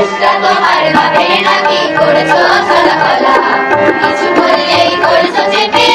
চেষ্টা তোমার ভাবে নাকি করেছ চলাফলা কিছু বললেই করেছ চেপে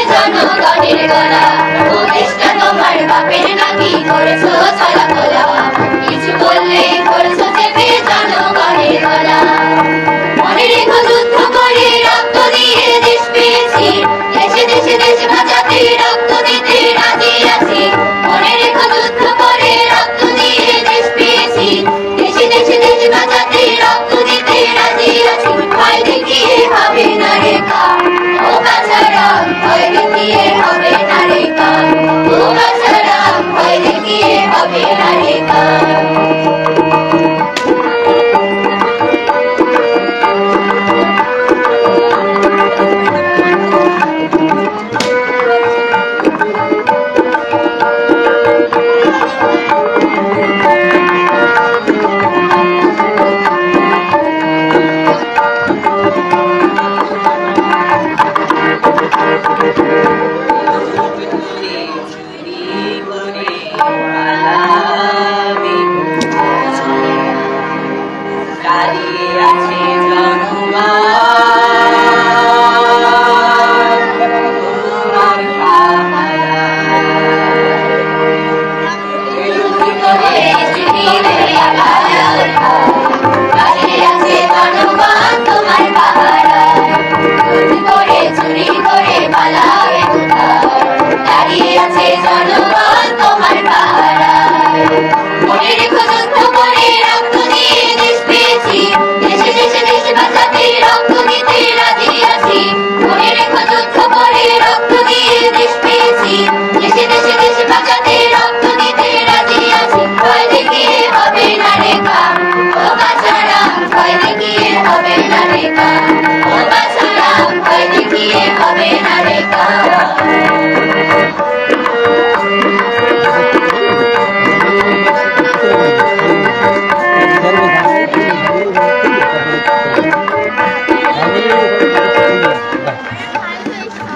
Amen.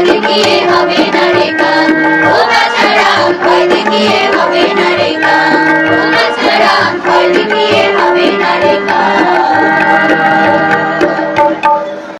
ফের কি হবে।